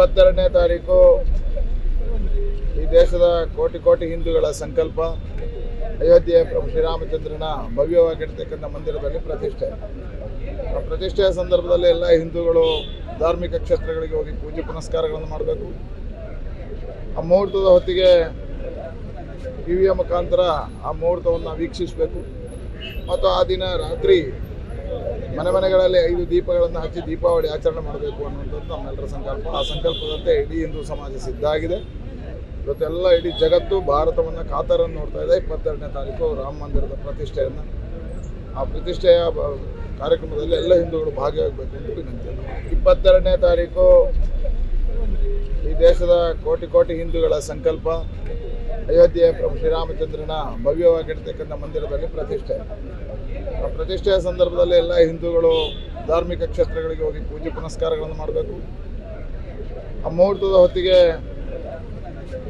ಇಪ್ಪತ್ತೆರಡನೇ ತಾರೀಕು ಈ ದೇಶದ ಕೋಟಿ ಕೋಟಿ ಹಿಂದೂಗಳ ಸಂಕಲ್ಪ. ಅಯೋಧ್ಯೆಯ ಪ್ರಭು ಶ್ರೀರಾಮಚಂದ್ರನ ಭವ್ಯವಾಗಿರ್ತಕ್ಕಂಥ ಮಂದಿರದಲ್ಲಿ ಪ್ರತಿಷ್ಠೆ. ಆ ಪ್ರತಿಷ್ಠೆಯ ಸಂದರ್ಭದಲ್ಲಿ ಎಲ್ಲ ಹಿಂದೂಗಳು ಧಾರ್ಮಿಕ ಕ್ಷೇತ್ರಗಳಿಗೆ ಹೋಗಿ ಪೂಜೆ ಪುನಸ್ಕಾರಗಳನ್ನು ಮಾಡಬೇಕು. ಆ ಮುಹೂರ್ತದ ಹೊತ್ತಿಗೆ ಟಿ ವಿಯ ಮುಖಾಂತರ ಆ ಮುಹೂರ್ತವನ್ನು ವೀಕ್ಷಿಸಬೇಕು. ಮತ್ತು ಆ ದಿನ ರಾತ್ರಿ ಮನೆ ಮನೆಗಳಲ್ಲಿ ಐದು ದೀಪಗಳನ್ನು ಹಚ್ಚಿ ದೀಪಾವಳಿ ಆಚರಣೆ ಮಾಡಬೇಕು ಅನ್ನುವಂಥದ್ದು ನಮ್ಮೆಲ್ಲರ ಸಂಕಲ್ಪ. ಆ ಸಂಕಲ್ಪದಂತೆ ಇಡೀ ಹಿಂದೂ ಸಮಾಜ ಸಿದ್ಧ ಆಗಿದೆ. ಇವತ್ತೆಲ್ಲ ಇಡೀ ಜಗತ್ತು ಭಾರತವನ್ನು ಕಾತರನ್ನು ನೋಡ್ತಾ ಇದೆ. ಇಪ್ಪತ್ತೆರಡನೇ ತಾರೀಕು ರಾಮ ಮಂದಿರದ ಪ್ರತಿಷ್ಠೆಯನ್ನು. ಆ ಪ್ರತಿಷ್ಠೆಯ ಕಾರ್ಯಕ್ರಮದಲ್ಲಿ ಎಲ್ಲ ಹಿಂದೂಗಳು ಭಾಗಿಯಾಗಬೇಕು ಅಂತ ವಿನಂತಿಯನ್ನು ಇಪ್ಪತ್ತೆರಡನೇ ತಾರೀಕು ಈ ದೇಶದ ಕೋಟಿ ಕೋಟಿ ಹಿಂದೂಗಳ ಸಂಕಲ್ಪ. ಅಯೋಧ್ಯೆಯ ಪ್ರಭು ಶ್ರೀರಾಮಚಂದ್ರನ ಭವ್ಯವಾಗಿರ್ತಕ್ಕಂಥ ಮಂದಿರದಲ್ಲಿ ಪ್ರತಿಷ್ಠೆ. ಆ ಪ್ರತಿಷ್ಠೆಯ ಸಂದರ್ಭದಲ್ಲಿ ಎಲ್ಲ ಹಿಂದೂಗಳು ಧಾರ್ಮಿಕ ಕ್ಷೇತ್ರಗಳಿಗೆ ಹೋಗಿ ಪೂಜೆ ಪುನಸ್ಕಾರಗಳನ್ನು ಮಾಡಬೇಕು. ಆ ಮುಹೂರ್ತದ ಹೊತ್ತಿಗೆ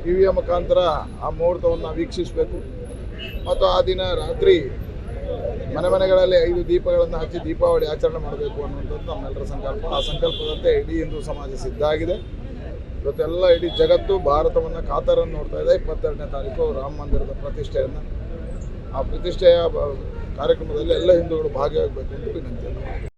ಟಿ ವಿಯ ಮುಖಾಂತರ ಆ ಮುಹೂರ್ತವನ್ನು ವೀಕ್ಷಿಸಬೇಕು. ಮತ್ತು ಆ ದಿನ ರಾತ್ರಿ ಮನೆ ಮನೆಗಳಲ್ಲಿ ಐದು ದೀಪಗಳನ್ನು ಹಚ್ಚಿ ದೀಪಾವಳಿ ಆಚರಣೆ ಮಾಡಬೇಕು ಅನ್ನುವಂಥದ್ದು ನಮ್ಮೆಲ್ಲರ ಸಂಕಲ್ಪ. ಆ ಸಂಕಲ್ಪದಂತೆ ಇಡೀ ಹಿಂದೂ ಸಮಾಜ ಸಿದ್ಧ ಆಗಿದೆ. ಇವತ್ತೆಲ್ಲ ಇಡೀ ಜಗತ್ತು ಭಾರತವನ್ನು ಕಾತರನ್ನು ನೋಡ್ತಾ ಇದೆ. ಇಪ್ಪತ್ತೆರಡನೇ ತಾರೀಕು ರಾಮ ಮಂದಿರದ ಪ್ರತಿಷ್ಠೆಯನ್ನು. ಆ ಪ್ರತಿಷ್ಠೆಯ ಕಾರ್ಯಕ್ರಮದಲ್ಲಿ ಎಲ್ಲ ಹಿಂದೂಗಳು ಭಾಗಿಯಾಗಬೇಕು ಅಂತ ವಿನಂತಿಯನ್ನು